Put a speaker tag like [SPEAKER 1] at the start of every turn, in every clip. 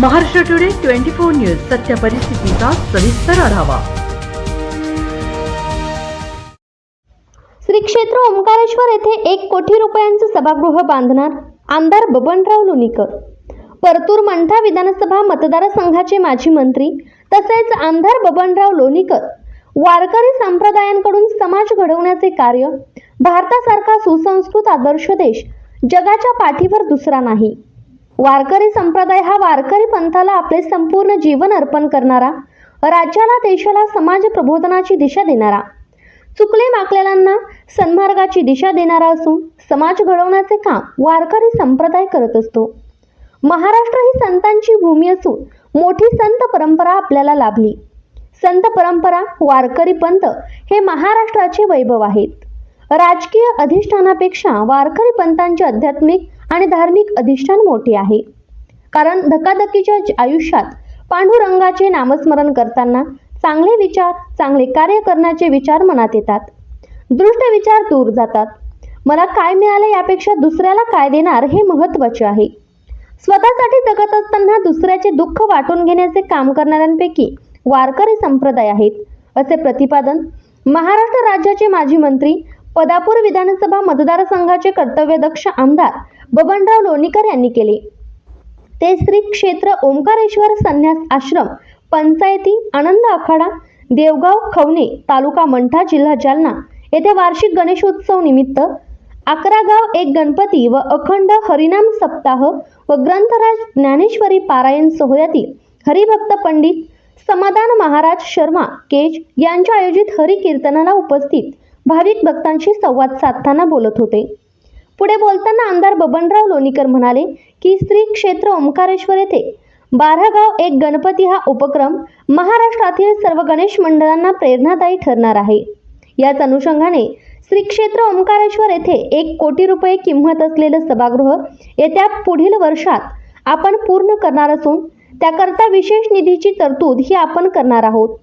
[SPEAKER 1] Maharashtra today twenty four news सत्य परिस्थितीचा सविस्तर आढावा.
[SPEAKER 2] श्री क्षेत्र ओंकारेश्वर येथे एक कोटी रुपयांचे सभागृह बांधणार आमदार बबनराव लोणीकर. परतूर मंठा विधानसभा मतदारसंघाचे माजी मंत्री तसेच आमदार बबनराव लोणीकर वारकरी संप्रदायांकडून समाज घडवण्याचे कार्य भारतासारखा सुसंस्कृत आदर्श देश जगाच्या पाठीवर दुसरा नाही. वारकरी संप्रदाय हा वारकरी पंथाला आपले संपूर्ण जीवन अर्पण करणारा राज्याला देशाला समाज प्रबोधनाची दिशा देणारा. चुकले माकलेल्यांना सन्मार्गाची दिशा देणारा असून समाज घडवण्याचे काम वारकरी संप्रदाय करत असतो. महाराष्ट्र ही संतांची भूमी असून मोठी संत परंपरा आपल्याला लाभली. संत परंपरा वारकरी पंथ हे महाराष्ट्राचे वैभव आहेत. राजकीय अधिष्ठानापेक्षा वारकरी पंथांचे आध्यात्मिक आणि धार्मिक अधिष्ठान मोठे आहे. कारण धकाधकीच्या आयुष्यात पांडुरंगाचे नामस्मरण करताना चांगले विचार चांगले कार्य करण्याचे विचार मनात येतात. दृष्ट विचार दूर जातात. मला काय मिळाले यापेक्षा दुसऱ्याला काय देणार हे महत्त्वाचे आहे. स्वतःसाठी जगत असताना दुसऱ्याचे दुःख वाटून घेण्याचे काम करणाऱ्यांपैकी वारकरी संप्रदाय आहेत असे प्रतिपादन महाराष्ट्र राज्याचे माजी मंत्री पदापूर विधानसभा मतदारसंघाचे कर्तव्यदक्ष आमदार बबनराव लोणीकर यांनी केले. ते श्री क्षेत्र ओंकारेश्वर संन्यास आश्रम पंचायती आनंद आखाडा देवगाव खवणे तालुका मंठा जिल्हा जालना येथे वार्षिक गणेशोत्सव निमित्त अकरा गाव एक गणपती व अखंड हरिनाम सप्ताह व ग्रंथराज ज्ञानेश्वरी पारायण सोहळ्यातील हरिभक्त पंडित समाधान महाराज शर्मा केज यांच्या आयोजित हरिकीर्तनाला उपस्थित भाविक भक्तांशी संवाद साधताना बोलत होते. पुढे बोलताना आमदार बबनराव लोणीकर म्हणाले की श्री क्षेत्र ओंकारेश्वर येथे बारागाव एक गणपती हा उपक्रम महाराष्ट्रातील सर्व गणेश मंडळांना प्रेरणादायी ठरणार आहे. याच अनुषंगाने श्री क्षेत्र ओंकारेश्वर येथे एक कोटी रुपये किंमत असलेलं सभागृह येत्या पुढील वर्षात आपण पूर्ण करणार असून त्याकरता विशेष निधीची तरतूद ही आपण करणार आहोत.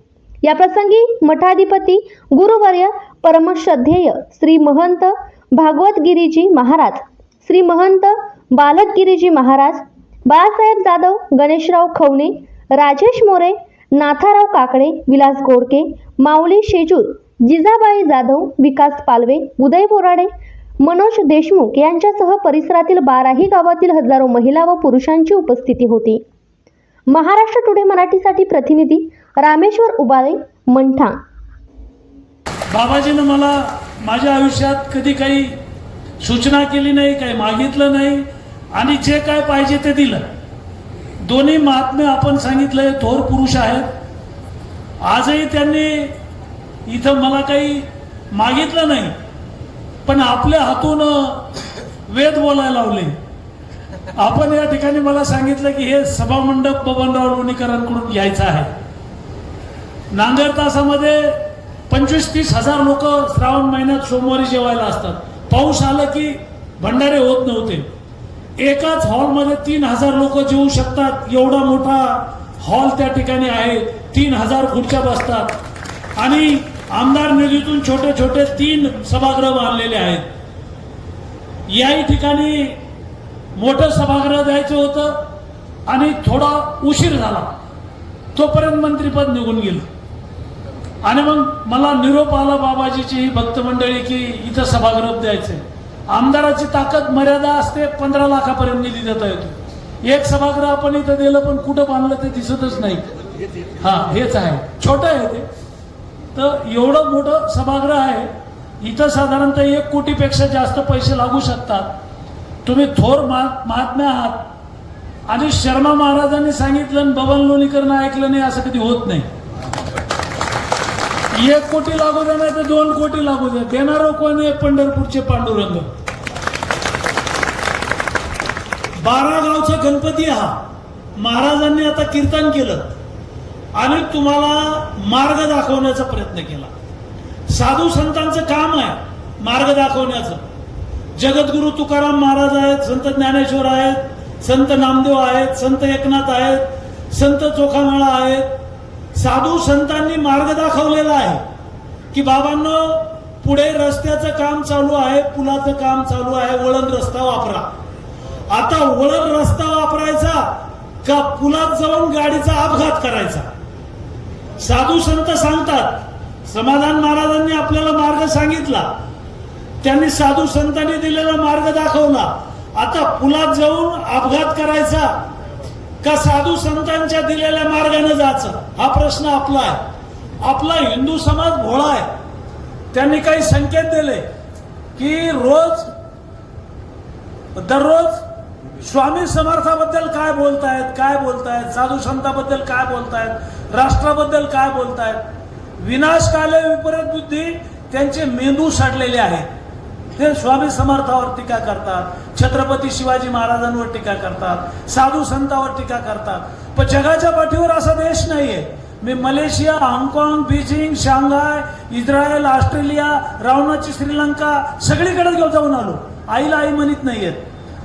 [SPEAKER 2] या प्रसंगी मठाधिपती गुरुवर्य परमश्रद्धेय श्री महंत भागवतगिरीजी महाराज श्री महंत बालकगिरीजी महाराज बाळासाहेब जाधव गणेशराव खवणे राजेश मोरे नाथाराव काकडे विलास गोडके माऊली शेजूर जिजाबाई जाधव विकास पालवे उदय बोराडे मनोज देशमुख यांच्यासह परिसरातील बाराही गावातील हजारो महिला व पुरुषांची उपस्थिती होती. महाराष्ट्र टुडे मराठीसाठी प्रतिनिधी रामेश्वर उबाळे मंठा.
[SPEAKER 3] बाबाजीनं मला माझ्या आयुष्यात कधी काही सूचना केली नाही काही मागितलं नाही आणि जे काय पाहिजे ते दिलं. दोन्ही महात्मे आपण सांगितलंय थोर पुरुष आहेत. आजही त्यांनी इथं मला काही मागितलं नाही पण आपल्या हातून वेद बोलायला लावले. आपण या ठिकाणी मला सांगितलं की हे सभामंडप बबनराव लोणीकरांकडून घ्यायचं आहे. नांगर तासामध्ये पंचवीस तीस हजार लोक श्रावण महिन्यात सोमवारी जेवायला असतात. पाऊस आलं की भंडारे होत नव्हते. एकाच हॉलमध्ये तीन हजार लोक जेवू शकतात. एवढा मोठा हॉल त्या ठिकाणी आहे. तीन हजार खुर्च्या बसतात. आणि आमदार निधीतून छोटे छोटे तीन सभागृह बांधलेले आहेत. याही ठिकाणी मोठं सभागृह द्यायचं होतं आणि थोडा उशीर झाला. तोपर्यंत मंत्रीपद निघून गेलं. आणि मग मला निरोप आला बाबाजीची ही भक्त मंडळी की इथं सभागृह द्यायचंय? आमदाराची ताकद मर्यादा असते पंधरा लाखापर्यंत निधी देता येतो. एक सभागृह आपण इथं दिलं पण कुठं बांधलं ते दिसतच नाही. हा हेच आहे. छोटं आहे ते. तर एवढं मोठं सभागृह आहे. इथं साधारणतः एक कोटीपेक्षा जास्त पैसे लागू शकतात. तुम्ही थोर महा- महात्मे आहात. आणि शर्मा महाराजांनी सांगितलं आणि बबन लोणीकरनं ऐकलं नाही असं कधी होत नाही. एक कोटी लागू दे नाही तर दोन कोटी लागू द्या. देणार कोण आहे? पंढरपूरचे पांडुरंग. बारा गावचा गणपती हा महाराजांनी आता कीर्तन केलं. आणि तुम्हाला मार्ग दाखवण्याचा प्रयत्न केला. साधू संतांचं काम आहे मार्ग दाखवण्याचं. जगद्गुरु तुकाराम महाराज आहेत संत ज्ञानेश्वर आहेत संत नामदेव आहेत संत एकनाथ आहेत संत चोखामाळा आहेत. साधू संतांनी मार्ग दाखवलेला आहे की बाबांनो पुढे रस्त्याचं काम चालू आहे पुलाचं काम चालू आहे वळण रस्ता वापरा. आता वळण रस्ता वापरायचा का पुलात जाऊन गाडीचा अपघात करायचा? साधू संत सांगतात समाधान महाराजांनी आपल्याला मार्ग सांगितला त्यांनी साधू संतांनी दिलेला मार्ग दाखवला. आता पुलात जाऊन अपघात करायचा का साधू संतांच्या दिलेल्या मार्गाने जायचं? हा प्रश्न आपला आहे. आपला हिंदू समाज भोळा आहे. त्यांनी काही संकेत दिले की रोज दररोज स्वामी समर्थाबद्दल काय बोलतायत काय बोलतायत? साधू संताबद्दल काय बोलतायत? राष्ट्राबद्दल काय बोलतायत? विनाशकाले विपरीत बुद्धी त्यांचे मेंदू सडलेले आहेत. ते स्वामी समर्थावर टीका करतात छत्रपती शिवाजी महाराजांवर टीका करतात साधू संतावर टीका करतात. पण जगाच्या पाठीवर असा देश नाहीये. मी मलेशिया हाँगकाँग बीजिंग शांघाय इस्रायल ऑस्ट्रेलिया रावणाची श्रीलंका सगळीकडे घेऊन जाऊन आलो. आईला आई म्हणत नाहीयेत.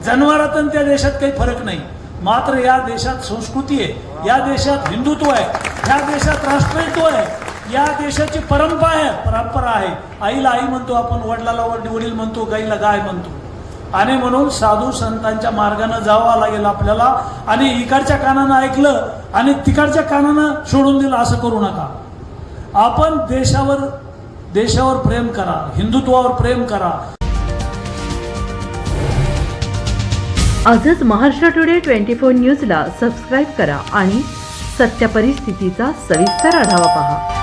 [SPEAKER 3] जनावरातून त्या देशात काही फरक नाही. मात्र या देशात संस्कृती आहे या देशात हिंदुत्व आहे या देशात राष्ट्रत्व आहे. या देशाची परंपरा आहे परंपरा आहे. आईला आई म्हणतो आपण वडिलाला वडील वडील म्हणतो गाईला गाय म्हणतो. आणि म्हणून साधू संतांच्या मार्गानं जावं लागेल आपल्याला. आणि इकडच्या कानानं ऐकलं आणि तिकडच्या कानानं सोडून दिलं असं करू नका. आपण देशावर देशावर प्रेम करा हिंदुत्वावर प्रेम करा.
[SPEAKER 1] आजच महाराष्ट्र टुडे ट्वेंटी फोर न्यूजला सबस्क्राईब करा आणि सत्य परिस्थितीचा सविस्तर आढावा पहा.